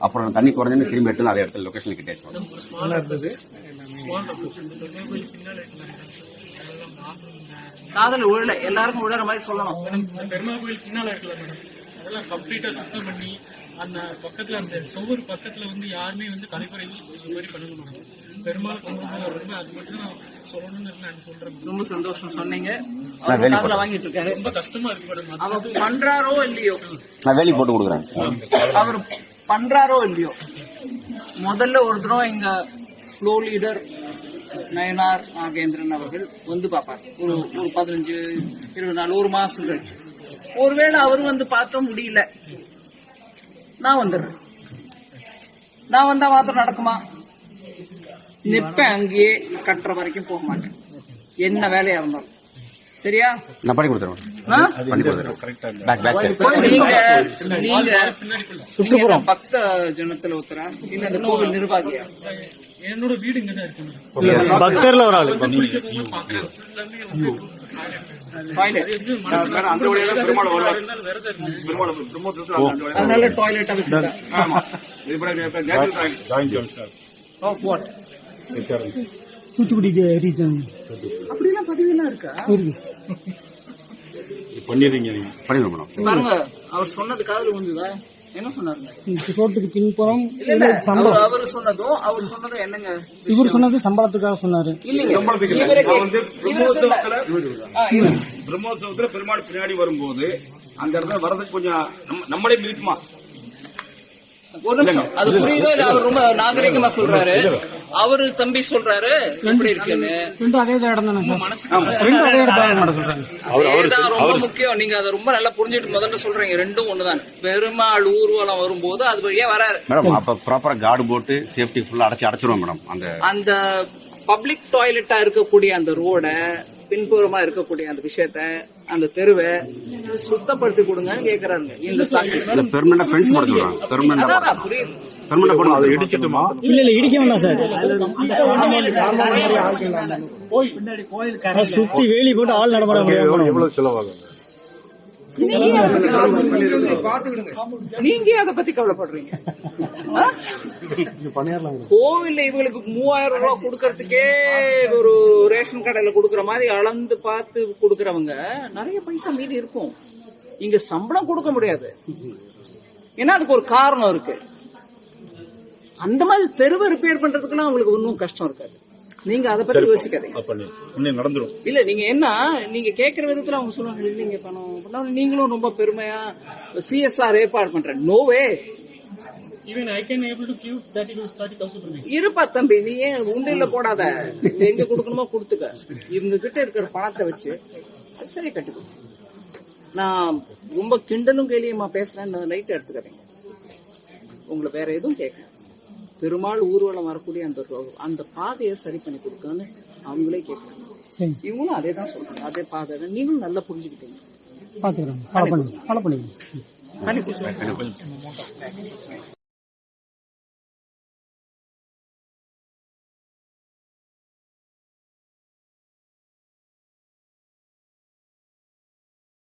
அப்புறம் தண்ணி குறைஞ்சு திரும்பி எடுத்து அதே இடத்துல லொகேஷன்ல கிட்டேச்சு மேடம் காதல் உழல எல்லாருக்கும் உழற மாதிரி சொல்லணும். இந்த பெருமா கோயில் பின்னால இருக்குல்ல மேடம் அதெல்லாம் கம்ப்ளீட்டா சுத்தம் பண்ணி அந்த பக்கத்துல அந்த சுவர் பக்கத்துல வந்து யாருமே வந்து கழிப்பறை யூஸ் பண்ணுற மாதிரி பண்ணணும் மேடம் பெருமாள் கும்பிடுறது ரொம்ப அது மட்டும் நான் சொல்லணும்னு நான் சொல்றேன். madam. ரொம்ப சந்தோஷம் சொன்னீங்க. நான் அவர் வாங்கிட்டு இருக்காரு ரொம்ப கஷ்டமா இருக்கு மேடம் அவர் பண்றாரோ இல்லையோ? நான் வேலி போட்டு கொடுக்குறேன். அவர் பண்றாரோ இல்லையோ? முதல்ல ஒரு தடவை எங்க ஃப்ளோ லீடர் நயனார் நாகேந்திரன் அவர்கள் வந்து பார்ப்பார். ஒரு ஒரு பதினஞ்சு இருபது நாள் ஒரு மாசம் கழிச்சு ஒருவேளை அவர் வந்து பார்த்த முடியல. நான் வந்துடுறேன். நான் வந்தா மாத்திரம் நடக்குமா? நிப்பேன் அங்கேயே கட்டுற வரைக்கும் போக மாட்டேன். என்ன வேலையா இருந்தாலும். சரியா? நான் பண்ணி கொடுத்துருவேன் நீங்க பக்த ஜனத்துல ஒருத்தரா? இல்ல அந்த கோவில் நிர்வாகியா? என்னோட வீடு இங்கதான் இருக்கு மேடம். பக்தர்ல ஒரு ஆளு அதனால டாய்லெட் ரீஜன். அப்படிலாம் பதிவுலாம் இருக்கா? பண்ணிடுறீங்க நீங்க. பண்ணிடுவோம் அவர் சொன்னது காதுல விழுந்துதா? என்ன சொன்னாருங்க ரோட்டுக்கு பின்புறம் இல்ல இல்ல. அவர் சொன்னதும் அவர் சொன்னதும் என்னங்க இவர் சொன்னது சம்பளத்துக்காக சொன்னாரு. சொன்னாரு. பிரம்மோற்சவத்துல பெருமாள் பின்னாடி வரும்போது அந்த இடத்துல வர்றதுக்கு கொஞ்சம் நம்ம- நம்மளே மிதிக்குமா ஒரு நிமிஷம். அது புரியுதோ இல்ல அவர் ரொம்ப நாகரிகமா சொல்றாரு. அவரு தம்பி சொல்றாரு எப்படி இருக்குன்னு. ரொம்ப முக்கியம். நீங்க அதை ரொம்ப நல்லா புரிஞ்சுட்டு முதல்ல சொல்றீங்க. ரெண்டும் ஒண்ணுதான். பெருமாள் ஊர்வலம் வரும்போது அது வழியா வராரு? மேடம் அப்ப ப்ராப்பரா கார்டு போட்டு சேஃப்டி ஃபுல்லா அடைச்சு அடைச்சிருவோம் மேடம் அந்த அந்த பப்ளிக் டாய்லெட்டா இருக்கக்கூடிய அந்த ரோட பின்புறமா இருக்கக்கூடிய அந்த விஷயத்த அந்த தெருவை சுத்தப்படுத்தி கொடுங்கன்னு கேக்குறாங்க இந்த சாக்கு இல்ல பெர்மனண்டா ஃபென்ஸ் போட சொல்றாங்க. பெர்மனண்டா புரியுது. போட்டு அதை இடிச்சிட்டுமா இல்ல இல்ல இடிக்க வேண்டாம் சார். சுத்தி வேலி போட்டு ஆள் நடமாட முடியாது. எவ்வளவு செலவாகும் நீங்க அதை பத்தி கவலைப்படுறீங்க? கோவில்ல இவங்களுக்கு மூவாயிரம் ரூபாய் கொடுக்கறதுக்கே ஒரு ரேஷன் கடையில கொடுக்கற மாதிரி அளந்து பார்த்து கொடுக்கறவங்க நிறைய பைசா மீதி இருக்கும். இங்க சம்பளம் கொடுக்க முடியாது. ஏன்னா அதுக்கு ஒரு காரணம் இருக்கு. அந்த மாதிரி தெருவை ரிப்பேர் பண்றதுக்குலாம் அவங்களுக்கு ஒன்றும் கஷ்டம் இருக்காது. நீங்க அதை பத்தி யோசிக்காதீங்க. நடந்துரும். இல்ல நீங்க என்ன நீங்க கேக்குற விதத்துல அவங்க சொல்லுவாங்க இல்லைங்க பணம் நீங்களும் ரொம்ப பெருமையா சிஎஸ்ஆர் ஏற்பாடு பண்றேன் no way even I can able to give thirty thirty thousand rupees இருப்பா தம்பி நீ ஏன் உண்டில போடாத? எங்க கொடுக்கணுமோ கொடுத்துக்க. இவங்க கிட்ட இருக்கிற பணத்தை வச்சு சரி கட்டுக்கோ. நான் ரொம்ப கிண்டலும் கேலியமா பேசுறேன் லைட் எடுத்துக்காதீங்க. உங்களை வேற எதுவும் கேட்கல. பெருமாள் ஊர்வலம் வரக்கூடிய அந்த அந்த பாதையை சரி பண்ணி கொடுக்கன்னு அவங்களே கேட்கறாங்க இவங்களும் அதே தான் சொல்றாங்க. அதே பாதை தான் நீங்களும் நல்லா புரிஞ்சுக்கிட்டீங்க. பாத்துக்கிறேன். ஃபாலோ பண்ணி. பண்ணி